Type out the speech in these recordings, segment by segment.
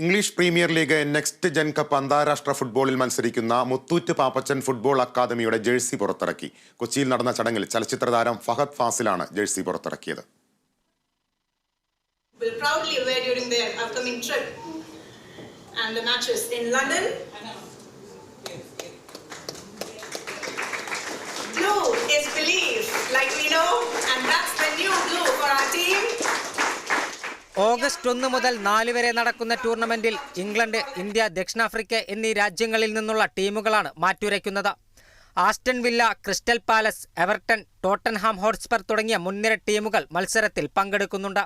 English premier league next gen cup അന്താരാഷ്ട്ര ഫുട്ബോളിൽ മത്സരിക്കുന്ന മുത്തൂറ്റ് പാപ്പച്ചൻ ഫുട്ബോൾ അക്കാദമിയുടെ ജേഴ്സി പുറത്തിറക്കി കൊച്ചിയിൽ നടന്ന ചടങ്ങിൽ ചലച്ചിത്ര താരം ഫഹദ് ഫാസിലാണ് ജേഴ്സി പുറത്തിറക്കിയത്. Blue is belief, like we know, and that's the new blue for our team. August ഒന്ന് മുതൽ നാല് വരെ നടക്കുന്ന ടൂർണമെന്റിൽ ഇംഗ്ലണ്ട് ഇന്ത്യ ദക്ഷിണാഫ്രിക്ക എന്നീ രാജ്യങ്ങളിൽ നിന്നുള്ള ടീമുകളാണ് മാറ്റുരയ്ക്കുന്നത്. Aston Villa Crystal Palace Everton Tottenham Hotspur തുടങ്ങിയ മുൻനിര ടീമുകൾ മത്സരത്തിൽ പങ്കെടുക്കുന്നുണ്ട്.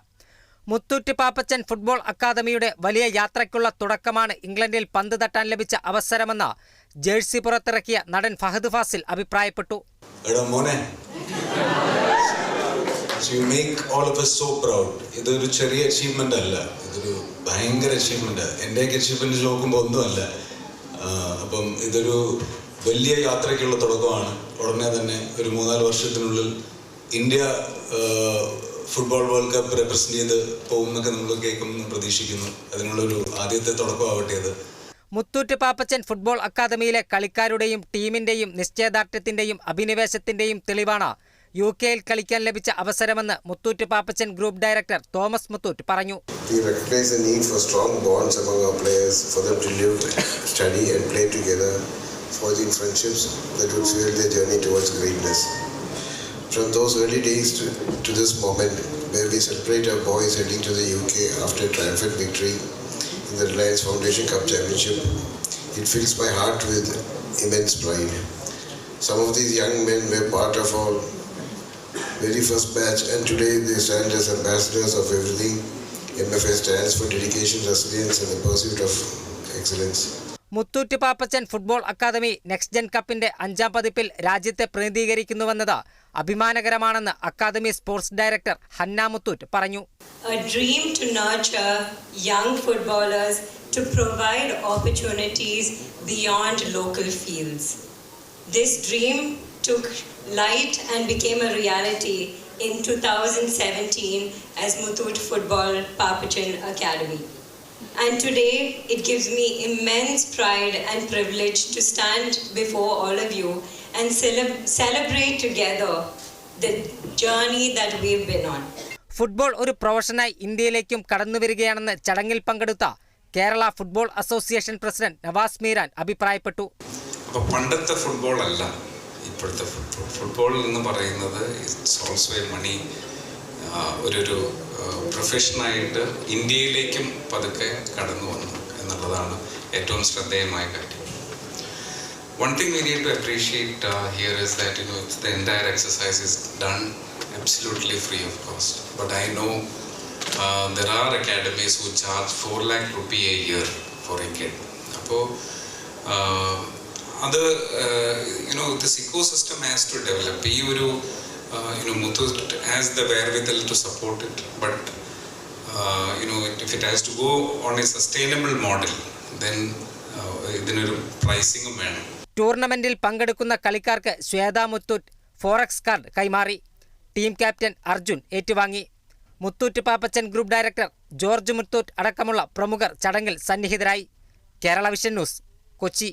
മുത്തൂറ്റ് പാപ്പച്ചൻ ഫുട്ബോൾ അക്കാദമിയുടെ വലിയ യാത്രയ്ക്കുള്ള തുടക്കമാണ് ഇംഗ്ലണ്ടിൽ പന്ത് തട്ടാൻ ലഭിച്ച അവസരമെന്ന് ജേഴ്സി പുറത്തിറക്കിയ നടൻ ഫഹദ് ഫാസിൽ അഭിപ്രായപ്പെട്ടു. You make all of us so proud ഇതൊരു ചെറിയ അച്ചീവ്മെന്റ് അല്ല. ഇതൊരു ഭയങ്കര അച്ചീവ്മെന്റ് എന്റെയൊക്കെ അച്ചീവ്മെന്റ് നോക്കുമ്പോൾ ഒന്നുമല്ല അപ്പം ഇതൊരു വലിയ യാത്രയ്ക്കുള്ള തുടക്കമാണ്. ഉടനെ തന്നെ ഒരു മൂന്നാൽ വർഷത്തിനുള്ളിൽ India football world cup represent ചെയ്ത് പോകുമെന്നൊക്കെ നമ്മൾ കേൾക്കുമെന്ന് പ്രതീക്ഷിക്കുന്നു. അതിനുള്ളൊരു ആദ്യത്തെ തുടക്കമാവട്ടെ അത്. മുത്തൂറ്റ് പാപ്പച്ചൻ ഫുട്ബോൾ അക്കാദമിയിലെ കളിക്കാരുടെയും ടീമിന്റെയും നിശ്ചയദാർഢ്യത്തിന്റെയും അഭിനിവേശത്തിന്റെയും തെളിവാണ്. യു കെയിൽ കളിക്കാൻ ലഭിച്ച അവസരമെന്ന് Muthoot Pappachan group director Thomas Muthoot പറഞ്ഞു We recognize the need for strong bonds among our players, for them to study, and play together, forging friendships that would fuel their journey towards greatness. From those early days to, to this moment, where we celebrate our boys heading to the UK after a triumphant victory in the Reliance Foundation Cup Championship, it fills my heart with immense pride. Some of these young men were part of our very first batch, and today they stand as ambassadors of everything MFA stands for dedication, resilience, and the pursuit of excellence. Muthoot Pappachan football academy next gen കപ്പിന്റെ അഞ്ചാം പതിപ്പിൽ രാജ്യത്തെ പ്രതിനിധീകരിക്കുന്നുവെന്നത് അഭിമാനകരമാണെന്ന് academy sports director Hanna Muthoot പറഞ്ഞു a dream to nurture young footballers to provide opportunities beyond local fields. This dream took light and became a reality in 2017 as Muthoot Football Papachan Academy. And today it gives me immense pride and privilege to stand before all of you and celeb- celebrate together the journey that we've been on. Football ഒരു പ്രൊഫഷനായി ഇന്ത്യയിലേക്കും കടന്നുവരികയാണെന്ന് ചടങ്ങിൽ പങ്കെടുത്ത Kerala football association president Navas Meeran അഭിപ്രായപ്പെട്ടു പണ്ടത്തെ football അല്ല ഇപ്പോഴത്തെ ഫുട്ബോൾ നിന്ന് പറയുന്നത് ഇറ്റ്സ് ഓൾസോ എ മണി ഒരു പ്രൊഫഷനായിട്ട് ഇന്ത്യയിലേക്കും പതുക്കെ കടന്നു വന്നു എന്നുള്ളതാണ് ഏറ്റവും ശ്രദ്ധേയമായ കാര്യം. One thing we need to appreciate here is that you know it's the entire exercise is done absolutely free of cost. But i know uh, there are academies who charge 4 lakh rupee a year for a അപ്പോൾ അത് you know this eco system has to develop ഈ ഒരു you know Muthoot has the wherewithal to support it but you know if it has to go on a sustainable model then ഇതിനൊരു പ്രൈസിങ്ങും വേണം. ടൂർണമെന്റിൽ പങ്കെടുക്കുന്ന കളിക്കാർക്ക് ശ്വേത മുത്തൂറ്റ് ഫോറക്സ് കാർഡ് കൈമാറി. Team captain Arjun ഏറ്റുവാങ്ങി. Muthoot Pappachan group director George Muthoot അടക്കമുള്ള പ്രമുഖർ ചടങ്ങിൽ സന്നിഹിതരായി. Kerala vision news Kochi.